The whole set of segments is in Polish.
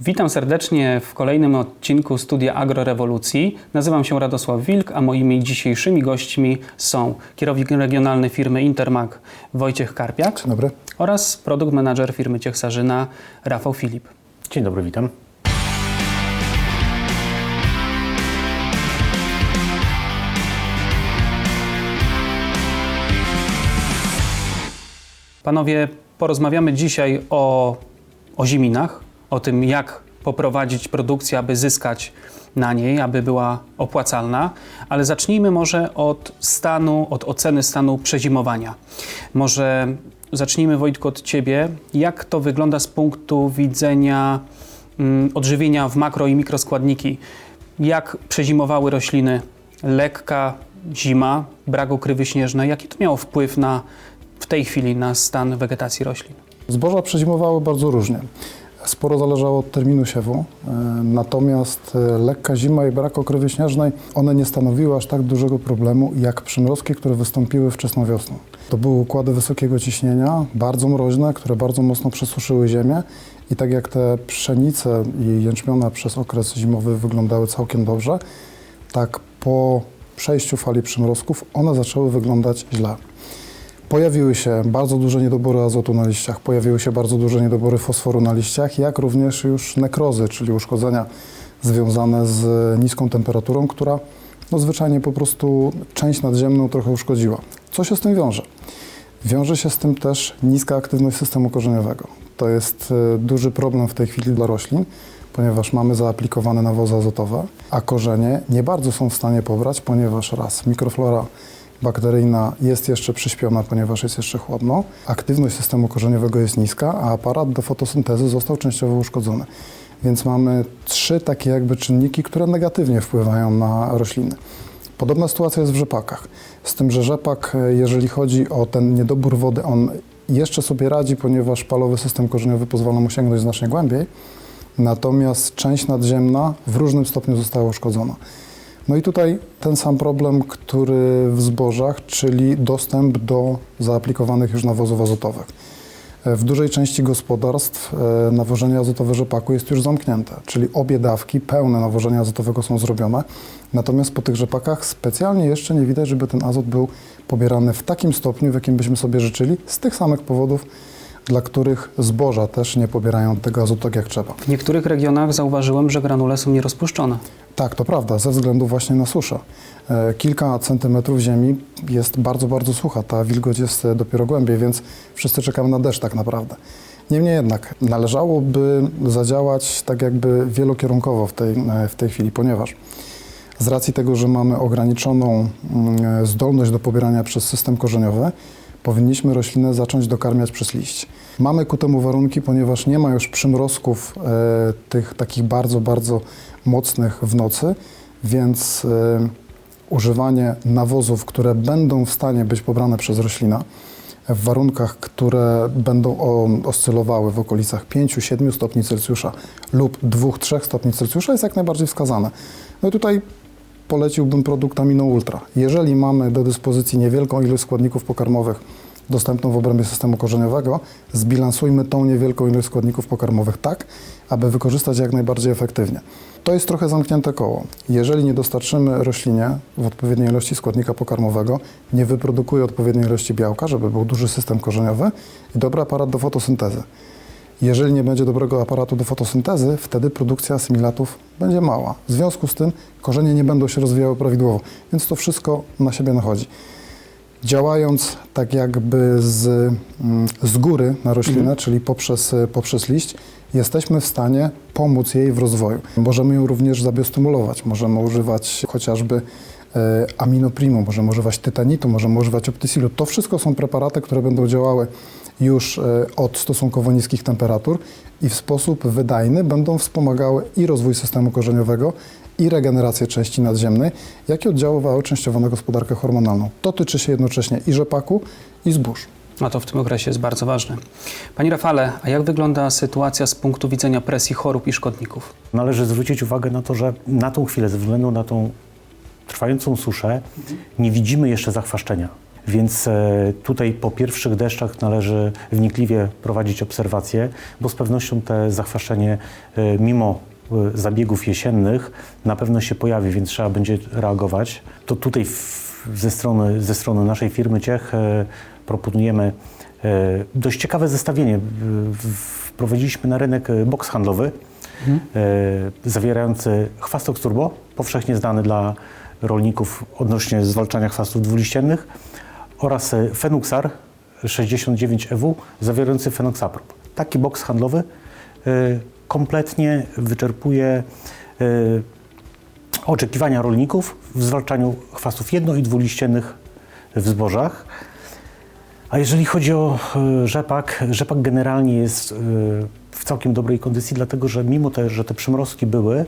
Witam serdecznie w kolejnym odcinku Studia Agrorewolucji. Nazywam się Radosław Wilk, a moimi dzisiejszymi gośćmi są kierownik regionalny firmy Intermag Wojciech Karpiak Dzień dobry. oraz produkt manager firmy Ciech Sarzyna Rafał Filip. Dzień dobry, witam. Panowie, porozmawiamy dzisiaj o, o ziminach, o tym jak poprowadzić produkcję, aby zyskać na niej, aby była opłacalna, ale zacznijmy może od stanu, od oceny stanu przezimowania. Może zacznijmy Wojtku od Ciebie. Jak to wygląda z punktu widzenia mm, odżywienia w makro i mikroskładniki? Jak przezimowały rośliny? Lekka zima, brak ukrywy śnieżnej. Jaki to miało wpływ na w tej chwili na stan wegetacji roślin? Zboża przezimowały bardzo różnie. Sporo zależało od terminu siewu, e, natomiast e, lekka zima i brak okrywy śnieżnej, one nie stanowiły aż tak dużego problemu jak przymrozki, które wystąpiły wczesną wiosną. To były układy wysokiego ciśnienia, bardzo mroźne, które bardzo mocno przesuszyły ziemię i tak jak te pszenice i jęczmiona przez okres zimowy wyglądały całkiem dobrze, tak po przejściu fali przymrozków one zaczęły wyglądać źle. Pojawiły się bardzo duże niedobory azotu na liściach, pojawiły się bardzo duże niedobory fosforu na liściach, jak również już nekrozy, czyli uszkodzenia związane z niską temperaturą, która no, zwyczajnie po prostu część nadziemną trochę uszkodziła. Co się z tym wiąże? Wiąże się z tym też niska aktywność systemu korzeniowego. To jest e, duży problem w tej chwili dla roślin, ponieważ mamy zaaplikowane nawozy azotowe, a korzenie nie bardzo są w stanie pobrać, ponieważ raz mikroflora bakteryjna jest jeszcze przyśpiona, ponieważ jest jeszcze chłodno. Aktywność systemu korzeniowego jest niska, a aparat do fotosyntezy został częściowo uszkodzony. Więc mamy trzy takie jakby czynniki, które negatywnie wpływają na rośliny. Podobna sytuacja jest w rzepakach. Z tym, że rzepak, e, jeżeli chodzi o ten niedobór wody, on jeszcze sobie radzi, ponieważ palowy system korzeniowy pozwala mu sięgnąć znacznie głębiej. Natomiast część nadziemna w różnym stopniu została uszkodzona. No i tutaj ten sam problem, który w zbożach, czyli dostęp do zaaplikowanych już nawozów azotowych. W dużej części gospodarstw e, nawożenie azotowe rzepaku jest już zamknięte, czyli obie dawki pełne nawożenia azotowego są zrobione. Natomiast po tych rzepakach specjalnie jeszcze nie widać, żeby ten azot był pobierany w takim stopniu, w jakim byśmy sobie życzyli, z tych samych powodów, dla których zboża też nie pobierają tego azotu tak jak trzeba. W niektórych regionach zauważyłem, że granule są nierozpuszczone. Tak, to prawda, ze względu właśnie na suszę. E, Kilka centymetrów ziemi jest bardzo, bardzo sucha, ta wilgoć jest e, dopiero głębiej, więc wszyscy czekamy na deszcz tak naprawdę. Niemniej jednak należałoby zadziałać tak jakby wielokierunkowo w tej, e, w tej chwili, ponieważ z racji tego, że mamy ograniczoną mm, zdolność do pobierania przez system korzeniowy, powinniśmy roślinę zacząć dokarmiać przez liść. Mamy ku temu warunki, ponieważ nie ma już przymrozków e, tych takich bardzo, bardzo mocnych w nocy, więc e, używanie nawozów, które będą w stanie być pobrane przez roślinę w warunkach, które będą oscylowały w okolicach 5-7 stopni Celsjusza lub 2-3 stopni Celsjusza jest jak najbardziej wskazane. No i tutaj poleciłbym produkt Amino Ultra. Jeżeli mamy do dyspozycji niewielką ilość składników pokarmowych dostępną w obrębie systemu korzeniowego, zbilansujmy tą niewielką ilość składników pokarmowych tak, aby wykorzystać jak najbardziej efektywnie. To jest trochę zamknięte koło. Jeżeli nie dostarczymy roślinie w odpowiedniej ilości składnika pokarmowego, nie wyprodukuje odpowiedniej ilości białka, żeby był duży system korzeniowy i dobry aparat do fotosyntezy. Jeżeli nie będzie dobrego aparatu do fotosyntezy, wtedy produkcja asymilatów będzie mała. W związku z tym korzenie nie będą się rozwijały prawidłowo, więc to wszystko na siebie nachodzi. Działając tak jakby z, mm, z góry na roślinę, czyli poprzez, poprzez liść, jesteśmy w stanie pomóc jej w rozwoju. Możemy ją również zabiostymulować. Możemy używać chociażby e, aminoprimu, możemy używać tytanitu, możemy używać optysilu. To wszystko są preparaty, które będą działały już e, od stosunkowo niskich temperatur i w sposób wydajny będą wspomagały i rozwój systemu korzeniowego, i regenerację części nadziemnej, jak i oddziaływały częściowo na gospodarkę hormonalną. To tyczy się jednocześnie i rzepaku, i zbóż. A to w tym okresie jest bardzo ważne. Panie Rafale, a jak wygląda sytuacja z punktu widzenia presji chorób i szkodników? Należy zwrócić uwagę na to, że na tą chwilę, ze względu na tą trwającą suszę, nie widzimy jeszcze zachwaszczenia. Więc e, tutaj po pierwszych deszczach należy wnikliwie prowadzić obserwacje, bo z pewnością te zachwaszczenie e, mimo e, zabiegów jesiennych na pewno się pojawi, więc trzeba będzie reagować. To tutaj ze, strony, ze strony naszej firmy Ciech proponujemy dość ciekawe zestawienie. Wprowadziliśmy na rynek boks handlowy e, zawierający chwastox turbo, powszechnie znany dla rolników odnośnie zwalczania chwastów dwuliściennych oraz e, Fenuxar 69EW zawierający Fenoxaprop. Taki boks handlowy e, kompletnie wyczerpuje e, oczekiwania rolników w zwalczaniu chwastów jedno- i dwuliściennych w zbożach. A jeżeli chodzi o e, rzepak, rzepak generalnie jest e, w całkiem dobrej kondycji, dlatego że mimo te, że te przymrozki były,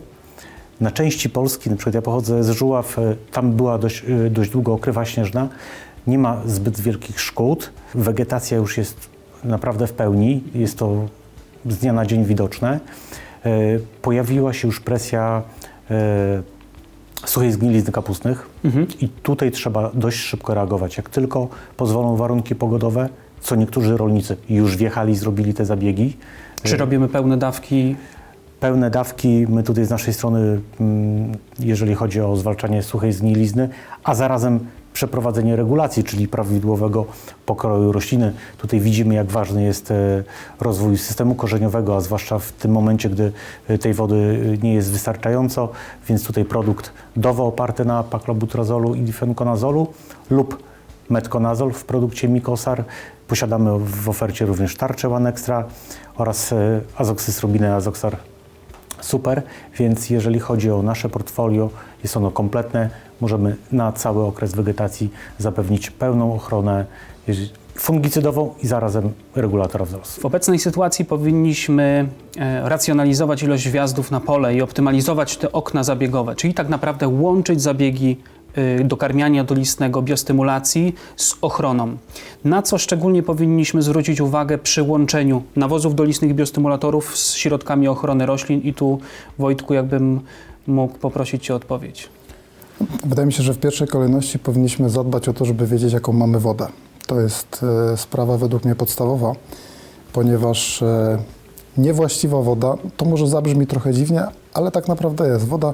na części Polski, na przykład ja pochodzę z Żuław, e, tam była dość, e, dość długo okrywa śnieżna, nie ma zbyt wielkich szkód, wegetacja już jest naprawdę w pełni, jest to z dnia na dzień widoczne. E, Pojawiła się już presja e, suchej zgnilizny kapustnych i tutaj trzeba dość szybko reagować. Jak tylko pozwolą warunki pogodowe, co niektórzy rolnicy już wjechali, zrobili te zabiegi, Czy robimy pełne dawki? pełne dawki my tutaj z naszej strony, mm, jeżeli chodzi o zwalczanie suchej zgnilizny, a zarazem przeprowadzenie regulacji, czyli prawidłowego pokroju rośliny. Tutaj widzimy, jak ważny jest e, rozwój systemu korzeniowego, a zwłaszcza w tym momencie, gdy e, tej wody e, nie jest wystarczająco, więc tutaj produkt DOWO oparty na paklobutrazolu i difenkonazolu lub metkonazol w produkcie Mikosar. Posiadamy w ofercie również tarczę One Extra oraz azoksysrobinę Azoxar Super, więc jeżeli chodzi o nasze portfolio, jest ono kompletne. Możemy na cały okres wegetacji zapewnić pełną ochronę fungicydową i zarazem regulatora wzrostu. W obecnej sytuacji powinniśmy e, racjonalizować ilość wjazdów na pole i optymalizować te okna zabiegowe, czyli tak naprawdę łączyć zabiegi dokarmiania dolistnego, biostymulacji z ochroną. Na co szczególnie powinniśmy zwrócić uwagę przy łączeniu nawozów dolistnych biostymulatorów z środkami ochrony roślin i tu Wojtku jakbym mógł poprosić Cię o odpowiedź. Wydaje mi się, że w pierwszej kolejności powinniśmy zadbać o to, żeby wiedzieć, jaką mamy wodę. To jest e, sprawa według mnie podstawowa, ponieważ e, niewłaściwa woda, to może zabrzmi trochę dziwnie, ale tak naprawdę jest. Woda,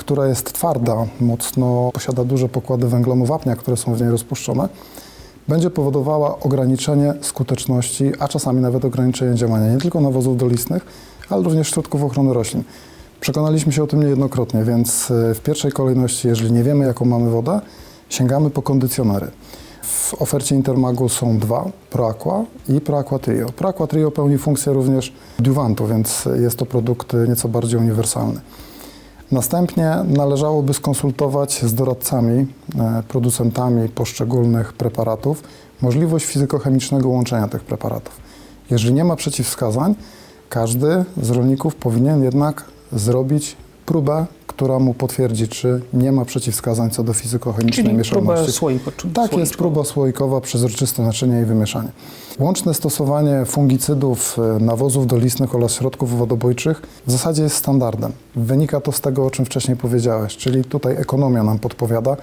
która jest twarda, mocno posiada duże pokłady węglonu wapnia, które są w niej rozpuszczone, będzie powodowała ograniczenie skuteczności, a czasami nawet ograniczenie działania nie tylko nawozów dolistnych, ale również środków ochrony roślin. Przekonaliśmy się o tym niejednokrotnie, więc e, w pierwszej kolejności, jeżeli nie wiemy, jaką mamy wodę, sięgamy po kondycjonery. W ofercie Intermagu są dwa, ProAqua i ProAqua Trio. ProAqua Trio pełni funkcję również duwantu, więc jest to produkt e, nieco bardziej uniwersalny. Następnie należałoby skonsultować z doradcami, e, producentami poszczególnych preparatów możliwość fizykochemicznego łączenia tych preparatów. Jeżeli nie ma przeciwwskazań, każdy z rolników powinien jednak zrobić próbę, która mu potwierdzi, czy nie ma przeciwwskazań co do fizykochemicznej Czyli mieszalności. słoiku. Tak, jest próba słoikowa, przezroczyste naczynie i wymieszanie. Łączne stosowanie fungicydów, e, nawozów dolistnych oraz środków wodobójczych w zasadzie jest standardem. Wynika to z tego, o czym wcześniej powiedziałeś, czyli tutaj ekonomia nam podpowiada,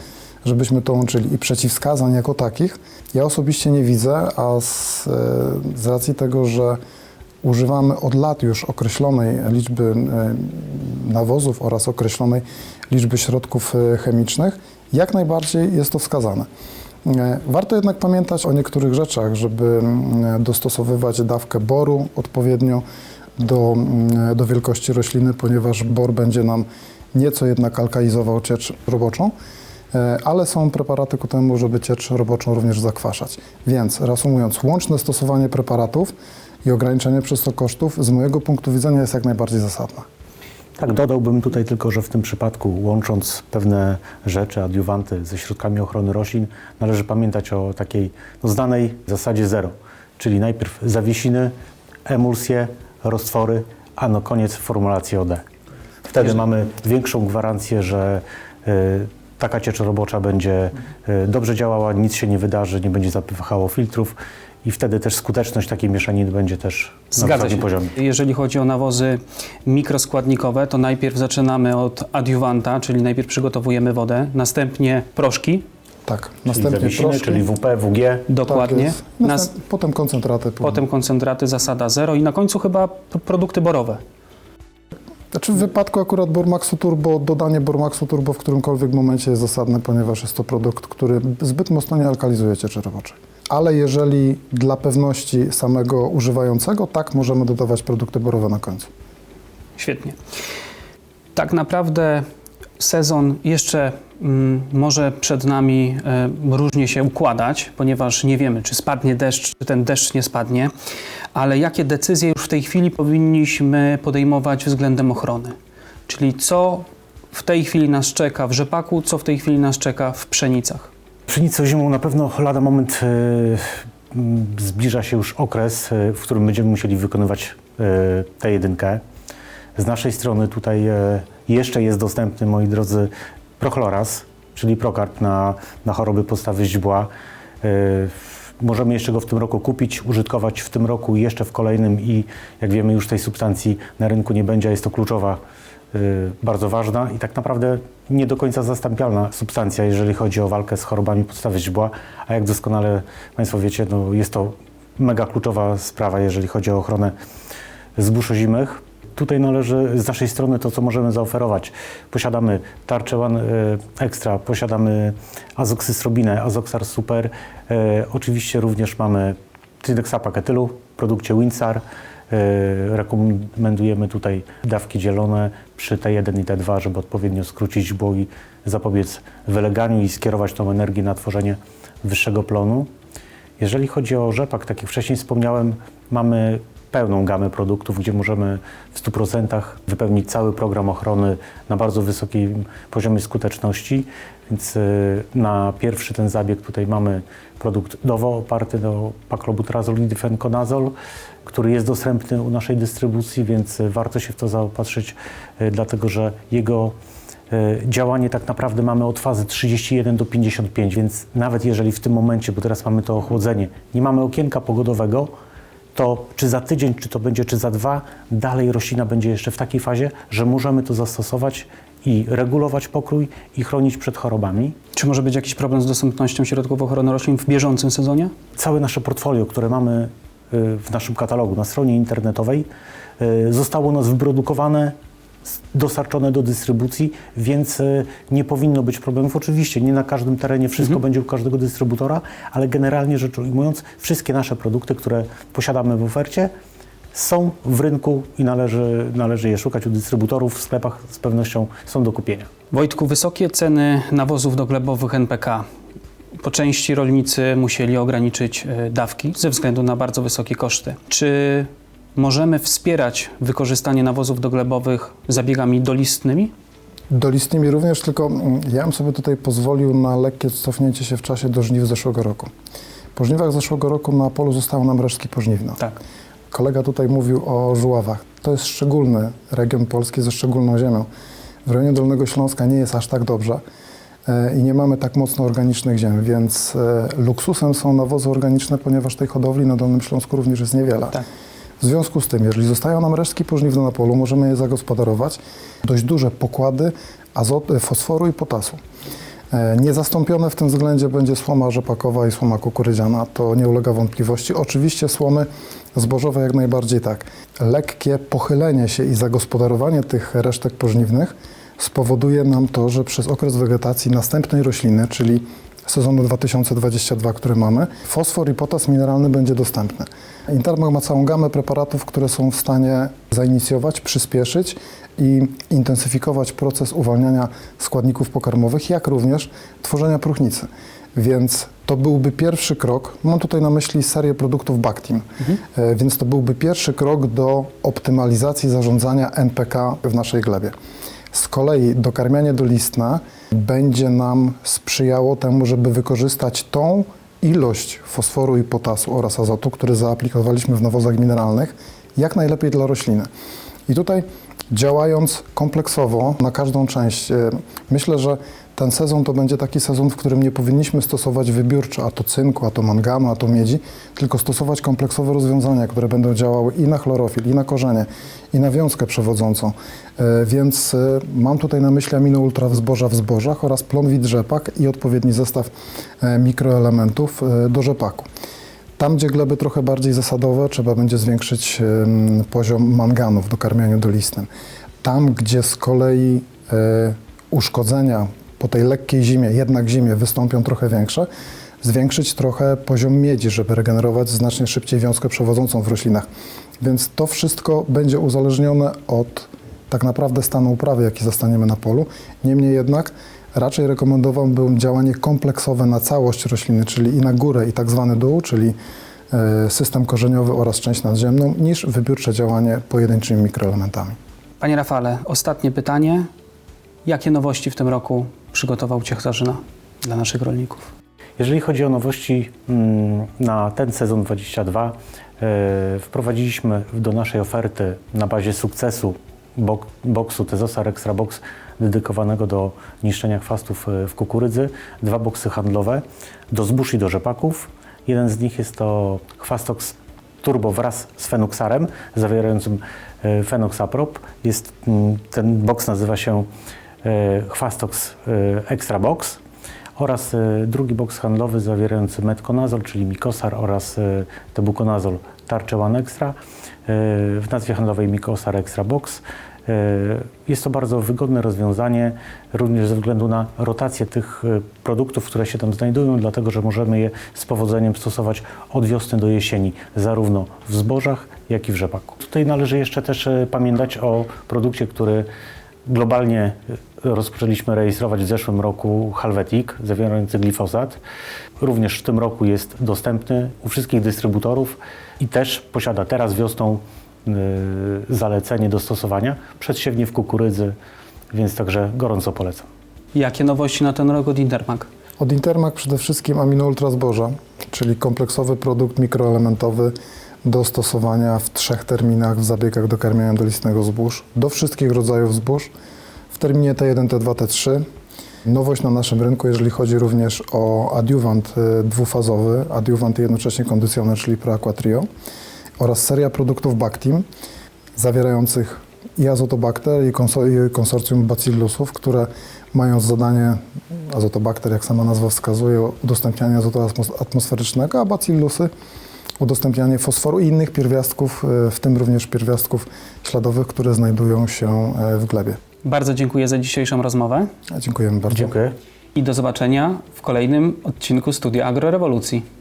żebyśmy to łączyli. I przeciwwskazań jako takich ja osobiście nie widzę, a z, e, z racji tego, że używamy od lat już określonej liczby e, nawozów oraz określonej liczby środków e, chemicznych, jak najbardziej jest to wskazane. E, Warto jednak pamiętać o niektórych rzeczach, żeby mm, dostosowywać dawkę boru odpowiednio do, mm, do wielkości rośliny, ponieważ bor będzie nam nieco jednak alkalizował ciecz roboczą, ale są preparaty ku temu, żeby ciecz roboczą również zakwaszać. Więc reasumując, łączne stosowanie preparatów i ograniczenie przez to kosztów z mojego punktu widzenia jest jak najbardziej zasadne. Tak, dodałbym tutaj tylko, że w tym przypadku łącząc pewne rzeczy, adiuwanty ze środkami ochrony roślin, należy pamiętać o takiej no, znanej zasadzie zero, czyli najpierw zawiesiny, emulsje, roztwory, a na koniec formulację OD. Wtedy mamy większą gwarancję, że y, taka ciecz robocza będzie y, dobrze działała, nic się nie wydarzy, nie będzie zapychało filtrów i wtedy też skuteczność takiej mieszaniny będzie też na Zgadza wysokim się. poziomie. Jeżeli chodzi o nawozy mikroskładnikowe, to najpierw zaczynamy od adiuwanta, czyli najpierw przygotowujemy wodę, następnie proszki, Tak, Czyli następnie zawiesiny, proszki. czyli WP, WG. Dokładnie. Tak jest. Nas, Następ, potem koncentraty. potem koncentraty, zasada zero i na końcu chyba p- produkty borowe. Znaczy w wypadku akurat Bormaxu Turbo, dodanie Bormaxu Turbo w którymkolwiek momencie jest zasadne, ponieważ jest to produkt, który zbyt mocno nie alkalizuje cieczy roboczej. Ale jeżeli dla pewności samego używającego, tak możemy dodawać produkty borowe na końcu. Świetnie. Tak naprawdę sezon jeszcze mm, może przed nami e, różnie się układać, ponieważ nie wiemy, czy spadnie deszcz, czy ten deszcz nie spadnie, ale jakie decyzje już w tej chwili powinniśmy podejmować względem ochrony? Czyli co w tej chwili nas czeka w rzepaku, co w tej chwili nas czeka w pszenicach? Pszenicą zimą na pewno lada moment e, m, zbliża się już okres, e, w którym będziemy musieli wykonywać e, tę jedynkę. Z naszej strony tutaj jeszcze jest dostępny, moi drodzy, Prochloras, czyli Prokarp na, na choroby podstawy źdźbła. Możemy jeszcze go w tym roku kupić, użytkować w tym roku i jeszcze w kolejnym i jak wiemy już tej substancji na rynku nie będzie, jest to kluczowa bardzo ważna i tak naprawdę nie do końca zastąpialna substancja, jeżeli chodzi o walkę z chorobami podstawy źdźbła, a jak doskonale Państwo wiecie, no jest to mega kluczowa sprawa, jeżeli chodzi o ochronę zbóż ozimych. Tutaj należy z naszej strony to, co możemy zaoferować. Posiadamy tarczę One y, Extra, posiadamy azoksysrobinę, Azoxar Super. E, oczywiście również mamy Tridexapa ketylu w produkcie Winsar. E, rekomendujemy tutaj dawki dzielone przy T1 i T2, żeby odpowiednio skrócić i zapobiec wyleganiu i skierować tą energię na tworzenie wyższego plonu. Jeżeli chodzi o rzepak, tak jak wcześniej wspomniałem, mamy pełną gamę produktów, gdzie możemy w 100% wypełnić cały program ochrony na bardzo wysokim poziomie skuteczności. Więc y, na pierwszy ten zabieg tutaj mamy produkt DOWO oparty do paklobutrazol i difenkonazol, który jest dostępny u naszej dystrybucji, więc y, warto się w to zaopatrzyć, y, dlatego że jego E, działanie tak naprawdę mamy od fazy 31 do 55, więc nawet jeżeli w tym momencie, bo teraz mamy to ochłodzenie, nie mamy okienka pogodowego, to czy za tydzień, czy to będzie, czy za dwa, dalej roślina będzie jeszcze w takiej fazie, że możemy to zastosować i regulować pokrój i chronić przed chorobami. Czy może być jakiś problem z dostępnością środków ochrony roślin w bieżącym sezonie? Całe nasze portfolio, które mamy w naszym katalogu na stronie internetowej, y, zostało nas wyprodukowane, dostarczone do dystrybucji, więc y, nie powinno być problemów. Oczywiście nie na każdym terenie wszystko będzie u każdego dystrybutora, ale generalnie rzecz ujmując, wszystkie nasze produkty, które posiadamy w ofercie, są w rynku i należy, należy je szukać u dystrybutorów. W sklepach z pewnością są do kupienia. Wojtku, wysokie ceny nawozów doglebowych NPK. Po części rolnicy musieli ograniczyć e, dawki ze względu na bardzo wysokie koszty. Czy możemy wspierać wykorzystanie nawozów doglebowych zabiegami dolistnymi? Dolistnymi również, tylko mm, ja bym sobie tutaj pozwolił na lekkie cofnięcie się w czasie do żniw zeszłego roku. Po żniwach zeszłego roku na polu zostały nam resztki pożniwne. Tak. Kolega tutaj mówił o żuławach. To jest szczególny region Polski ze szczególną ziemią. W rejonie Dolnego Śląska nie jest aż tak dobrze i nie mamy tak mocno organicznych ziem, więc e, luksusem są nawozy organiczne, ponieważ tej hodowli na Dolnym Śląsku również jest niewiele. Tak. W związku z tym, jeżeli zostają nam resztki pożniwne na polu, możemy je zagospodarować. Dość duże pokłady azot, e, fosforu i potasu. E, Niezastąpione w tym względzie będzie słoma rzepakowa i słoma kukurydziana, to nie ulega wątpliwości. Oczywiście słomy zbożowe jak najbardziej tak. Lekkie pochylenie się i zagospodarowanie tych resztek pożniwnych spowoduje nam to, że przez okres wegetacji następnej rośliny, czyli sezonu 2022, który mamy, fosfor i potas mineralny będzie dostępny. Intermark ma całą gamę preparatów, które są w stanie zainicjować, przyspieszyć i intensyfikować proces uwalniania składników pokarmowych, jak również tworzenia próchnicy. Więc to byłby pierwszy krok, mam tutaj na myśli serię produktów Bactim, e, więc to byłby pierwszy krok do optymalizacji zarządzania NPK w naszej glebie. Z kolei dokarmianie dolistne będzie nam sprzyjało temu, żeby wykorzystać tą ilość fosforu i potasu oraz azotu, który zaaplikowaliśmy w nawozach mineralnych, jak najlepiej dla rośliny. I tutaj Działając kompleksowo na każdą część, e, myślę, że ten sezon to będzie taki sezon, w którym nie powinniśmy stosować wybiórczo, a to cynku, a to manganu, a to miedzi, tylko stosować kompleksowe rozwiązania, które będą działały i na chlorofil, i na korzenie, i na wiązkę przewodzącą. E, Więc e, mam tutaj na myśli amino ultra w zboża w zbożach oraz plonwit rzepak i odpowiedni zestaw mikroelementów do rzepaku. Tam, gdzie gleby trochę bardziej zasadowe, trzeba będzie zwiększyć poziom manganu w dokarmianiu dolistnym. Tam, gdzie z kolei e, uszkodzenia po tej lekkiej zimie, jednak zimie wystąpią trochę większe, zwiększyć trochę poziom miedzi, żeby regenerować znacznie szybciej wiązkę przewodzącą w roślinach. Więc to wszystko będzie uzależnione od tak naprawdę stanu uprawy, jaki zastaniemy na polu. Niemniej jednak raczej rekomendowałbym działanie kompleksowe na całość rośliny, czyli i na górę, i tak zwany dół, czyli e, system korzeniowy oraz część nadziemną, niż wybiórcze działanie pojedynczymi mikroelementami. Panie Rafale, ostatnie pytanie. Jakie nowości w tym roku przygotował Ciechzarzyna dla naszych rolników? Jeżeli chodzi o nowości mm, na ten sezon 22, e, wprowadziliśmy do naszej oferty na bazie sukcesu bok, boksu Tezosar Extra Box dedykowanego do niszczenia chwastów e, w kukurydzy dwa boksy handlowe do zbóż i do rzepaków. Jeden z nich jest to Chwastox Turbo wraz z Fenoxarem zawierającym e, Fenoxaprop. Jest, mm, ten boks nazywa się e, Chwastox e, Extra Box oraz e, drugi boks handlowy zawierający metconazol, czyli Mikosar oraz e, tebuconazol Tarcze One Extra e, w nazwie handlowej Mikosar Extra Box. Jest to bardzo wygodne rozwiązanie, również ze względu na rotację tych produktów, które się tam znajdują, dlatego że możemy je z powodzeniem stosować od wiosny do jesieni, zarówno w zbożach, jak i w rzepaku. Tutaj należy jeszcze też pamiętać o produkcie, który globalnie rozpoczęliśmy rejestrować w zeszłym roku Halvetic, zawierający glifosat. Również w tym roku jest dostępny u wszystkich dystrybutorów i też posiada teraz wiosną y, zalecenie do stosowania przedsiewnie w kukurydzy, więc także gorąco polecam. Jakie nowości na ten rok od Intermag? Od Intermak przede wszystkim amino ultra zboża, czyli kompleksowy produkt mikroelementowy do stosowania w trzech terminach w zabiegach dokarmiania dolistnego zbóż, do wszystkich rodzajów zbóż w terminie T1, T2, T3. Nowość na naszym rynku, jeżeli chodzi również o adiuwant y, dwufazowy, adiuwant i jednocześnie kondycjoner, czyli ProAqua Trio oraz seria produktów Bactim zawierających i azotobakter i, i konsorcjum bacillusów, które mają zadanie, azotobakter jak sama nazwa wskazuje, udostępnianie azotu atmos- atmosferycznego, a bacillusy udostępnianie fosforu i innych pierwiastków, e, w tym również pierwiastków śladowych, które znajdują się e, w glebie. Bardzo dziękuję za dzisiejszą rozmowę Dziękujemy bardzo. Dziękuję. i do zobaczenia w kolejnym odcinku Studia Agrorewolucji.